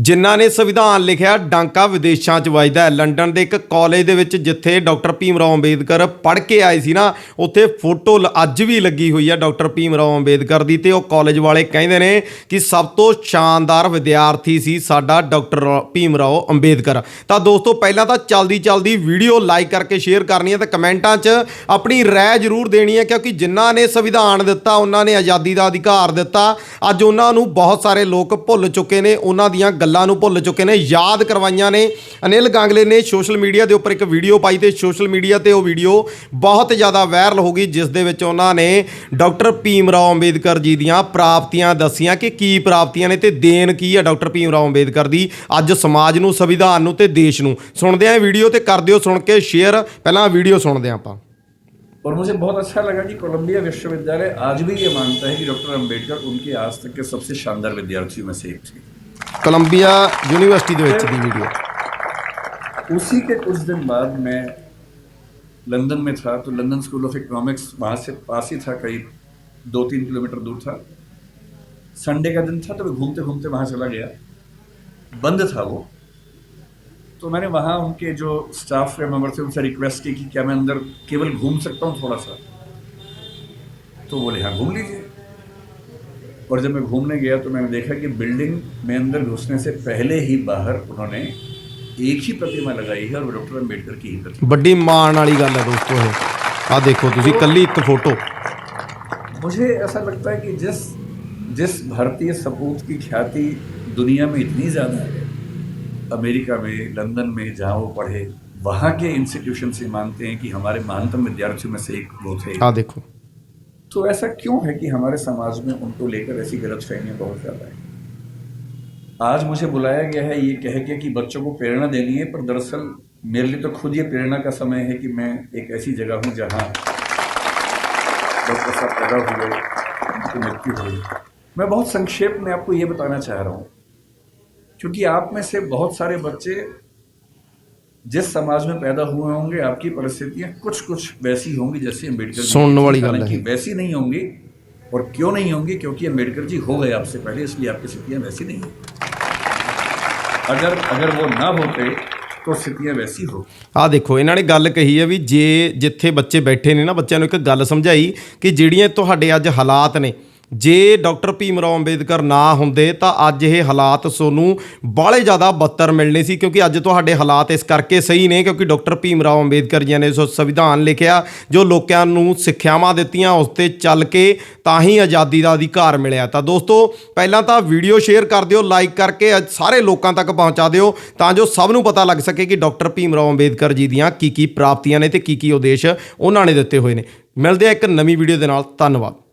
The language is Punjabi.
ਜਿਨ੍ਹਾਂ ਨੇ ਸੰਵਿਧਾਨ ਲਿਖਿਆ, ਡਾਂਕਾ ਵਿਦੇਸ਼ਾਂ 'ਚ ਵੱਜਦਾ ਲੰਡਨ ਦੇ ਇੱਕ ਕਾਲਜ ਦੇ ਵਿੱਚ ਜਿੱਥੇ ਡਾਕਟਰ ਭੀਮ ਰਾਓ ਅੰਬੇਦਕਰ ਪੜ੍ਹ ਕੇ ਆਏ ਸੀ ਨਾ, ਉੱਥੇ ਫੋਟੋ ਲ- ਅੱਜ ਵੀ ਲੱਗੀ ਹੋਈ ਹੈ ਡਾਕਟਰ ਭੀਮ ਰਾਓ ਅੰਬੇਦਕਰ ਦੀ ਤੇ ਉਹ ਕਾਲਜ ਵਾਲੇ ਕਹਿੰਦੇ ਨੇ ਕਿ ਸਭ ਤੋਂ ਸ਼ਾਨਦਾਰ ਵਿਦਿਆਰਥੀ ਸੀ ਸਾਡਾ ਡਾਕਟਰ ਭੀਮ ਰਾਓ ਅੰਬੇਦਕਰ। ਤਾਂ ਦੋਸਤੋ, ਪਹਿਲਾਂ ਤਾਂ ਚਲਦੀ ਚਲਦੀ ਵੀਡੀਓ ਲਾਈਕ ਕਰਕੇ ਸ਼ੇਅਰ ਕਰਨੀ ਹੈ ਤੇ ਕਮੈਂਟਾਂ 'ਚ ਆਪਣੀ ਰਾਏ ਜ਼ਰੂਰ ਦੇਣੀ ਹੈ, ਕਿਉਂਕਿ ਜਿਨ੍ਹਾਂ ਨੇ ਸੰਵਿਧਾਨ ਦਿੱਤਾ, ਉਹਨਾਂ ਨੇ ਆਜ਼ਾਦੀ ਦਾ ਅਧਿਕਾਰ ਦਿੱਤਾ। ਅੱਜ ਉਹਨਾਂ ਨੂੰ ਬਹੁਤ ਸਾਰੇ ਲੋਕ ਭੁੱਲ ਚੁੱਕੇ ਨੇ, ਉਹਨਾਂ ਦੀਆਂ ਗੱਲਾਂ ਨੂੰ ਭੁੱਲ ਚੁੱਕੇ ਨੇ ਯਾਦ ਕਰਵਾਈਆਂ ਨੇ ਅਨਿਲ ਗਾਂਗਲੇ ਨੇ ਸੋਸ਼ਲ ਮੀਡੀਆ ਦੇ ਉੱਪਰ ਇੱਕ ਵੀਡੀਓ ਪਾਈ ਤੇ ਸੋਸ਼ਲ ਮੀਡੀਆ ਤੇ ਉਹ ਵੀਡੀਓ ਬਹੁਤ ਜ਼ਿਆਦਾ ਵਾਇਰਲ ਹੋ ਗਈ ਜਿਸ ਦੇ ਵਿੱਚ ਉਹਨਾਂ ਨੇ ਡਾਕਟਰ ਭੀਮ ਰਾਓ ਅੰਬੇਦਕਰ ਜੀ ਦੀਆਂ ਪ੍ਰਾਪਤੀਆਂ ਦੱਸੀਆਂ ਕਿ ਕੀ ਪ੍ਰਾਪਤੀਆਂ ਨੇ ਤੇ ਦੇਣ ਕੀ ਹੈ ਡਾਕਟਰ ਭੀਮ ਰਾਓ ਅੰਬੇਦਕਰ ਦੀ ਅੱਜ ਸਮਾਜ ਨੂੰ ਸੰਵਿਧਾਨ ਨੂੰ ਤੇ ਦੇਸ਼ ਨੂੰ ਸੁਣਦੇ ਆਂ ਵੀਡੀਓ ਤੇ ਕਰ ਦਿਓ ਸੁਣ ਕੇ ਸ਼ੇਅਰ ਪਹਿਲਾਂ ਵੀਡੀਓ ਸੁਣਦੇ ਆਂ ਆਪਾਂ और मुझे बहुत अच्छा लगा कि कोलंबिया विश्वविद्यालय आज भी ये मानता है कि डॉक्टर अंबेडकर उनके आज तक के सबसे शानदार विद्यार्थियों में से एक थे ਕੋਲੰਬੀਆ ਯੂਨੀਵਰਸਿਟੀ ਦੇ ਵਿੱਚ ਦੀ ਵੀਡੀਓ उसी के कुछ दिन बाद मैं लंदन में था तो लंदन स्कूल ऑफ इकोनॉमिक्स वहाँ से पास ही था करीब दो तीन किलोमीटर दूर था संडे का दिन था तो मैं घूमते घूमते वहाँ चला गया बंद था वो तो मैंने वहाँ उनके जो स्टाफ के मेंबर थे उनसे रिक्वेस्ट की कि क्या मैं अंदर केवल घूम सकता हूँ थोड़ा सा तो बोले हाँ घूम लीजिए और जब मैं घूमने गया तो मैंने देखा कि बिल्डिंग में अंदर घुसने से पहले ही बाहर उन्होंने एक ही प्रतिमा लगाई है और वो डॉक्टर अम्बेडकर की ही प्रतिमा ਵੱਡੀ ਮਾਣ ਵਾਲੀ ਗੱਲ ਹੈ ਦੋਸਤੋ ਇਹ ਆਹ ਦੇਖੋ ਤੁਸੀਂ ਕੱਲੀ ਇੱਕ ਫੋਟੋ मुझे ऐसा लगता है कि जिस जिस भारतीय सपूत की ख्याति दुनिया में इतनी ज़्यादा है अमेरिका में लंदन में जहाँ वो पढ़े वहाँ के इंस्टीट्यूशन से मानते हैं कि हमारे महानतम विद्यार्थियों में से एक वो थे ਆਹ ਦੇਖੋ तो ऐसा क्यों है कि हमारे समाज में उनको लेकर ऐसी गलत फहमियाँ बहुत ज़्यादा है? आज मुझे बुलाया गया है ये कह के कि बच्चों को प्रेरणा देनी है, पर दरअसल मेरे लिए तो खुद ये प्रेरणा का समय है कि मैं एक ऐसी जगह हूँ जहाँ डॉक्टर साहब पैदा हुए, उनकी मृत्यु हुई। मैं बहुत संक्षेप में आपको ये बताना चाह रहा हूँ, क्योंकि आप में से बहुत सारे बच्चे जिस समाज में पैदा हुए होंगे आपकी परिस्थितियां कुछ कुछ वैसी होंगी जैसे अम्बेडकर जी सुनने की थी। वाली गल हालांकि है। वैसी नहीं होंगी और क्यों नहीं होंगी क्योंकि अम्बेडकर जी हो गए आपसे पहले इसलिए आपकी स्थितियां वैसी नहीं हैं। अगर अगर वो ना होते तो स्थितियां वैसी हो ਆਹ ਦੇਖੋ ਇਹਨਾਂ ਨੇ ਗੱਲ ਕਹੀ ਹੈ ਵੀ ਜੇ ਜਿੱਥੇ ਬੱਚੇ ਬੈਠੇ ਨੇ ਨਾ ਬੱਚਿਆਂ ਨੂੰ ਇੱਕ ਗੱਲ ਸਮਝਾਈ ਕਿ ਜਿਹੜੀਆਂ ਤੁਹਾਡੇ ਅੱਜ ਹਾਲਾਤ ਨੇ ਜੇ ਡਾਕਟਰ ਭੀਮ ਰਾਓ ਅੰਬੇਦਕਰ ਨਾ ਹੁੰਦੇ ਤਾਂ ਅੱਜ ਇਹ ਹਾਲਾਤ ਸੋਨੂੰ ਬਾਹਲੇ ਜ਼ਿਆਦਾ ਬੱਤਰ ਮਿਲਣੇ ਸੀ, ਕਿਉਂਕਿ ਅੱਜ ਤੁਹਾਡੇ ਹਾਲਾਤ ਇਸ ਕਰਕੇ ਸਹੀ ਨੇ, ਕਿਉਂਕਿ ਡਾਕਟਰ ਭੀਮ ਰਾਓ ਅੰਬੇਦਕਰ ਜੀ ਨੇ ਸੋ, ਸੰਵਿਧਾਨ ਲਿਖਿਆ, ਜੋ ਲੋਕਾਂ ਨੂੰ ਸਿੱਖਿਆਵਾਂ ਦਿੱਤੀਆਂ, ਉਸ ਤੇ ਚੱਲ ਕੇ ਤਾਂ ਹੀ ਆਜ਼ਾਦੀ ਦਾ ਅਧਿਕਾਰ ਮਿਲਿਆ। ਤਾਂ ਦੋਸਤੋ, ਪਹਿਲਾਂ ਤਾਂ ਵੀਡੀਓ ਸ਼ੇਅਰ ਕਰ ਦਿਓ, ਲਾਈਕ ਕਰਕੇ ਅੱਜ ਸਾਰੇ ਲੋਕਾਂ ਤੱਕ ਪਹੁੰਚਾ ਦਿਓ, ਤਾਂ ਜੋ ਸਭ ਨੂੰ ਪਤਾ ਲੱਗ ਸਕੇ ਕਿ ਡਾਕਟਰ ਭੀਮ ਰਾਓ ਅੰਬੇਦਕਰ ਜੀ ਦੀਆਂ ਕੀ ਕੀ ਪ੍ਰਾਪਤੀਆਂ ਨੇ ਤੇ ਕੀ ਕੀ ਉਦੇਸ਼ ਉਹਨਾਂ ਨੇ ਦਿੱਤੇ ਹੋਏ ਨੇ। ਮਿਲਦੇ ਆ ਇੱਕ ਨਵੀਂ ਵੀਡੀਓ ਦੇ ਨਾਲ। ਧੰਨਵਾਦ।